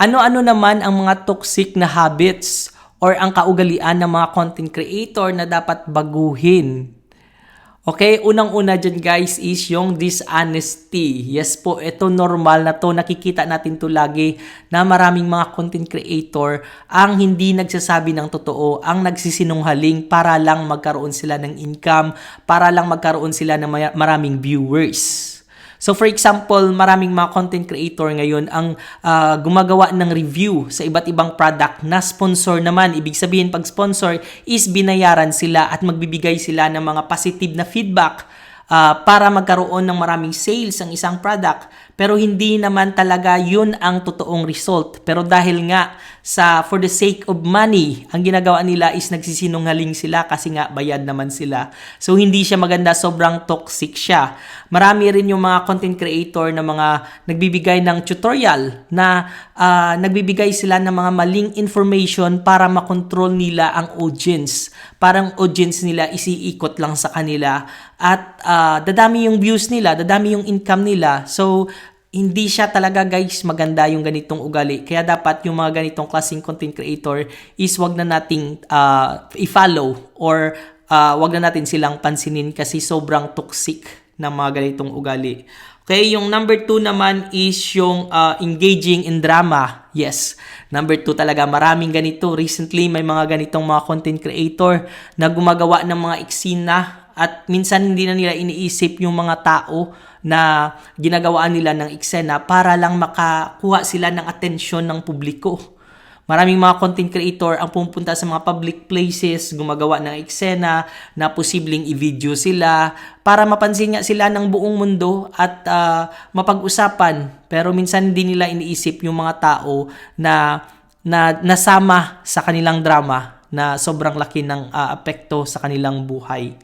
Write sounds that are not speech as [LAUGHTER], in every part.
Ano-ano naman ang mga toxic na habits or ang kaugalian ng mga content creator na dapat baguhin? Okay, unang-una dyan guys is yung dishonesty. Yes po, ito normal na to. Nakikita natin to lagi na maraming mga content creator ang hindi nagsasabi ng totoo, ang nagsisinunghaling para lang magkaroon sila ng income, para lang magkaroon sila ng maraming viewers. So for example, maraming mga content creator ngayon ang ah, gumagawa ng review sa iba't ibang product na sponsor naman. Ibig sabihin pag sponsor is binayaran sila at magbibigay sila ng mga positive na feedback ah, para magkaroon ng maraming sales ang isang product. Pero hindi naman talaga yun ang totoong result. Pero dahil nga sa for the sake of money, ang ginagawa nila is nagsisinungaling sila kasi nga bayad naman sila. So hindi siya maganda, sobrang toxic siya. Marami rin yung mga content creator na mga nagbibigay ng tutorial na ah, nagbibigay sila ng mga maling information para makontrol nila ang audience. Parang audience nila isiikot lang sa kanila at ah, dadami yung views nila, dadami yung income nila. So hindi siya talaga guys maganda yung ganitong ugali. Kaya dapat yung mga ganitong klaseng content creator is wag na nating ah, i-follow or ah, wag na natin silang pansinin kasi sobrang toxic ng mga ganitong ugali. Okay, yung number two naman is yung ah, engaging in drama. Yes, number two talaga maraming ganito. Recently, may mga ganitong mga content creator na gumagawa ng mga eksena at minsan hindi na nila iniisip yung mga tao na ginagawaan nila ng eksena para lang makakuha sila ng atensyon ng publiko. Maraming mga content creator ang pumunta sa mga public places, gumagawa ng eksena na posibleng i-video sila para mapansin nga sila ng buong mundo at ah, mapag-usapan. Pero minsan hindi nila iniisip yung mga tao na na nasama sa kanilang drama na sobrang laki ng ah, apekto sa kanilang buhay.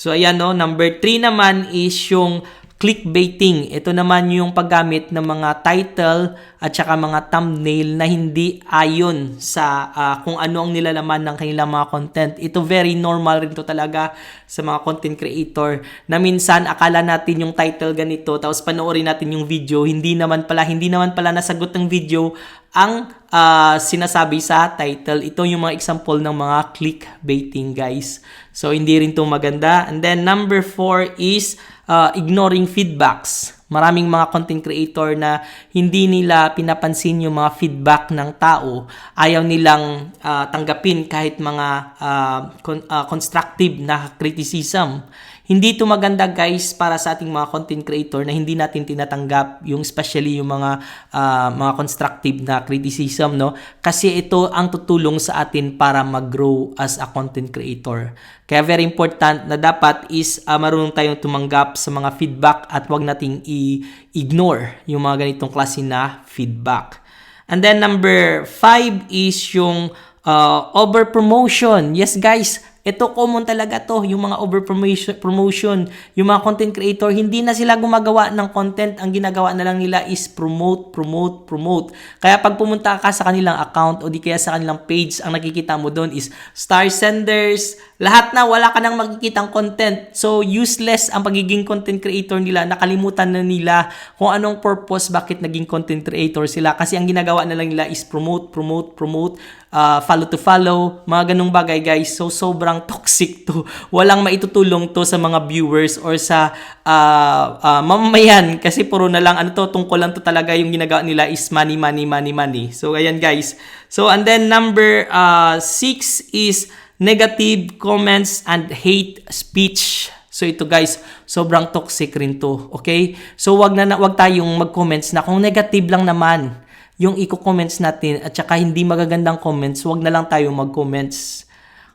So ayan no, number 3 naman is yung clickbaiting. Ito naman yung paggamit ng mga title at saka mga thumbnail na hindi ayon sa ah, kung ano ang nilalaman ng kanilang mga content. Ito very normal rin to talaga sa mga content creator na minsan akala natin yung title ganito tapos panoorin natin yung video hindi naman pala hindi naman pala nasagot ng video ang ah, sinasabi sa title. Ito yung mga example ng mga clickbaiting guys. So hindi rin to maganda. And then number four is uh, ignoring feedbacks. Maraming mga content creator na hindi nila pinapansin yung mga feedback ng tao. Ayaw nilang uh, tanggapin kahit mga uh, con- uh, constructive na criticism. Hindi ito maganda guys para sa ating mga content creator na hindi natin tinatanggap yung especially yung mga uh, mga constructive na criticism no kasi ito ang tutulong sa atin para mag-grow as a content creator. Kaya very important na dapat is uh, marunong tayong tumanggap sa mga feedback at wag nating i-ignore yung mga ganitong klase na feedback. And then number five is yung uh, over promotion. Yes guys, ito common talaga to, yung mga over promotion, promotion, yung mga content creator, hindi na sila gumagawa ng content, ang ginagawa na lang nila is promote, promote, promote. Kaya pag pumunta ka sa kanilang account o di kaya sa kanilang page, ang nakikita mo doon is star senders, lahat na wala ka nang makikitang content. So useless ang pagiging content creator nila, nakalimutan na nila kung anong purpose bakit naging content creator sila. Kasi ang ginagawa na lang nila is promote, promote, promote, uh, follow to follow, mga ganung bagay guys. So sobrang [LAUGHS] toxic to. Walang maitutulong to sa mga viewers or sa uh, uh, mamamayan kasi puro na lang ano to tungkol lang to talaga yung ginagawa nila is money, money, money, money. So ayan guys. So and then number uh, six is negative comments and hate speech. So ito guys, sobrang toxic rin to, okay? So wag na wag tayong mag-comments na kung negative lang naman yung i-comments natin at saka hindi magagandang comments, wag na lang tayo mag-comments.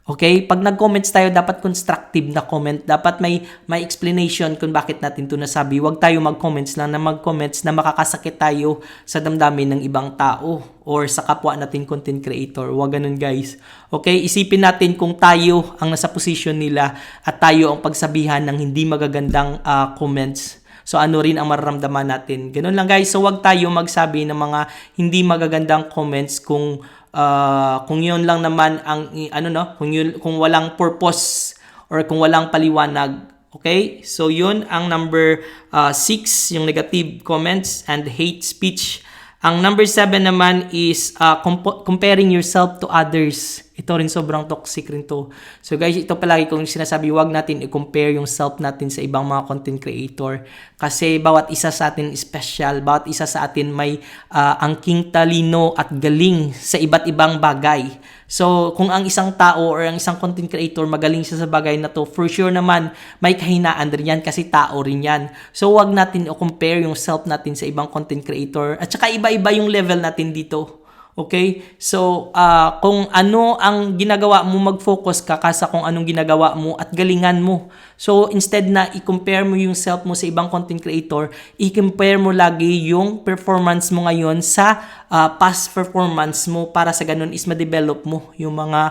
Okay? Pag nag-comments tayo, dapat constructive na comment. Dapat may may explanation kung bakit natin 'to nasabi. Huwag tayo mag-comments lang na mag-comments na makakasakit tayo sa damdamin ng ibang tao or sa kapwa natin content creator. Huwag ganun, guys. Okay? Isipin natin kung tayo ang nasa position nila at tayo ang pagsabihan ng hindi magagandang uh, comments. So ano rin ang mararamdaman natin. Ganun lang guys. So wag tayo magsabi ng mga hindi magagandang comments kung uh, kung yun lang naman ang ano no, kung yun, kung walang purpose or kung walang paliwanag. Okay? So yun ang number 6, uh, six, yung negative comments and hate speech. Ang number seven naman is uh, compo- comparing yourself to others. Ito rin sobrang toxic rin to. So guys, ito palagi kong sinasabi, wag natin i-compare yung self natin sa ibang mga content creator. Kasi bawat isa sa atin special. Bawat isa sa atin may uh, angking talino at galing sa iba't ibang bagay. So, kung ang isang tao or ang isang content creator magaling siya sa bagay na to, for sure naman may kahinaan rin yan kasi tao rin yan. So, wag natin i-compare yung self natin sa ibang content creator. At saka iba-iba yung level natin dito. Okay? So, uh, kung ano ang ginagawa mo, mag-focus ka kasa kung anong ginagawa mo at galingan mo. So, instead na i-compare mo yung self mo sa ibang content creator, i-compare mo lagi yung performance mo ngayon sa uh, past performance mo para sa ganun is ma-develop mo yung mga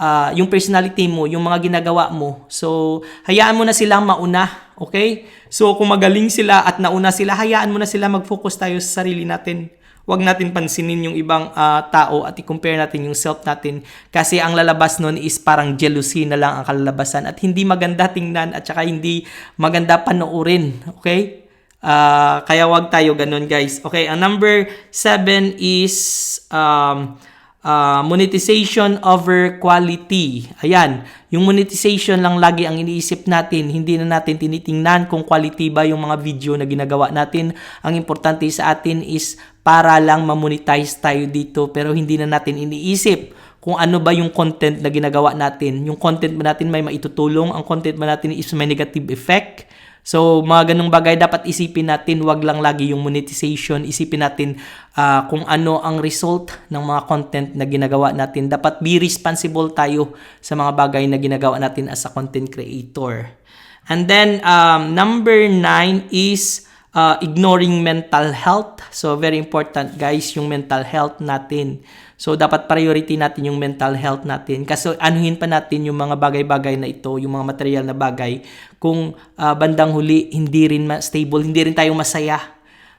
uh, yung personality mo, yung mga ginagawa mo. So, hayaan mo na silang mauna, okay? So, kung magaling sila at nauna sila, hayaan mo na sila mag-focus tayo sa sarili natin. Huwag natin pansinin yung ibang uh, tao at i-compare natin yung self natin kasi ang lalabas nun is parang jealousy na lang ang kalalabasan at hindi maganda tingnan at saka hindi maganda panoorin. Okay? Uh, kaya wag tayo ganun guys. Okay, ang number seven is um, uh, monetization over quality. Ayan, yung monetization lang lagi ang iniisip natin. Hindi na natin tinitingnan kung quality ba yung mga video na ginagawa natin. Ang importante sa atin is para lang ma-monetize tayo dito pero hindi na natin iniisip kung ano ba yung content na ginagawa natin. Yung content ba natin may maitutulong? Ang content ba natin is may negative effect? So, mga ganung bagay dapat isipin natin, wag lang lagi yung monetization. Isipin natin uh, kung ano ang result ng mga content na ginagawa natin. Dapat be responsible tayo sa mga bagay na ginagawa natin as a content creator. And then, um, number nine is uh, ignoring mental health. So, very important guys, yung mental health natin. So, dapat priority natin yung mental health natin. Kasi anuhin pa natin yung mga bagay-bagay na ito, yung mga material na bagay, kung uh, bandang huli, hindi rin stable, hindi rin tayo masaya.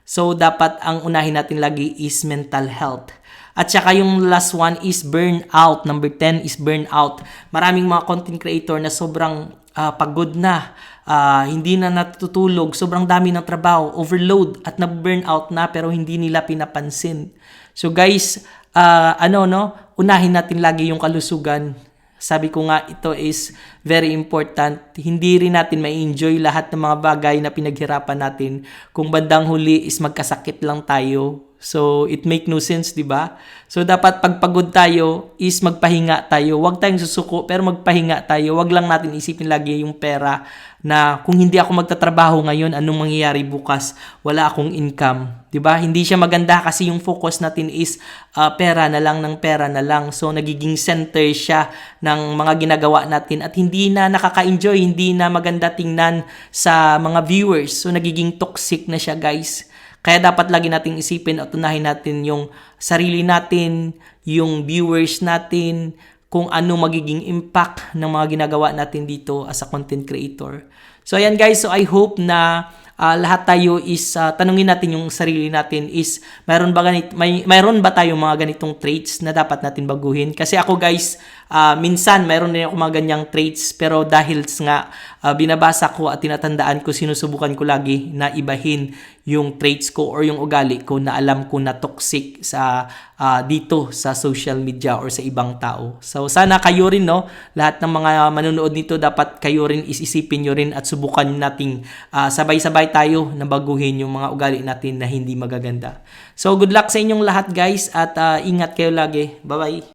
So, dapat ang unahin natin lagi is mental health. At saka yung last one is burnout. Number 10 is burnout. Maraming mga content creator na sobrang uh, pagod na, uh, hindi na natutulog, sobrang dami ng trabaho, overload at na-burnout na pero hindi nila pinapansin. So guys, uh, ano no, unahin natin lagi yung kalusugan. Sabi ko nga, ito is very important. Hindi rin natin ma-enjoy lahat ng mga bagay na pinaghirapan natin kung bandang huli is magkasakit lang tayo So, it make no sense, di ba? So, dapat pagpagod tayo is magpahinga tayo. Huwag tayong susuko, pero magpahinga tayo. Huwag lang natin isipin lagi yung pera na kung hindi ako magtatrabaho ngayon, anong mangyayari bukas? Wala akong income. Di ba? Hindi siya maganda kasi yung focus natin is uh, pera na lang ng pera na lang. So, nagiging center siya ng mga ginagawa natin at hindi na nakaka-enjoy, hindi na maganda tingnan sa mga viewers. So, nagiging toxic na siya, guys. Kaya dapat lagi nating isipin at unahin natin yung sarili natin, yung viewers natin, kung ano magiging impact ng mga ginagawa natin dito as a content creator. So ayan guys, so I hope na uh, lahat tayo is uh, tanungin natin yung sarili natin is mayroon ba ganit may mayroon ba tayong mga ganitong traits na dapat natin baguhin? Kasi ako guys, uh, minsan mayroon din ako mga ganyang traits pero dahil nga uh, binabasa ko at tinatandaan ko sinusubukan ko lagi na ibahin yung traits ko or yung ugali ko na alam ko na toxic sa uh, dito sa social media or sa ibang tao. So sana kayo rin no, lahat ng mga manonood nito dapat kayo rin isisipin nyo rin at subukan nating uh, sabay-sabay tayo na baguhin yung mga ugali natin na hindi magaganda. So good luck sa inyong lahat guys at uh, ingat kayo lagi. Bye-bye.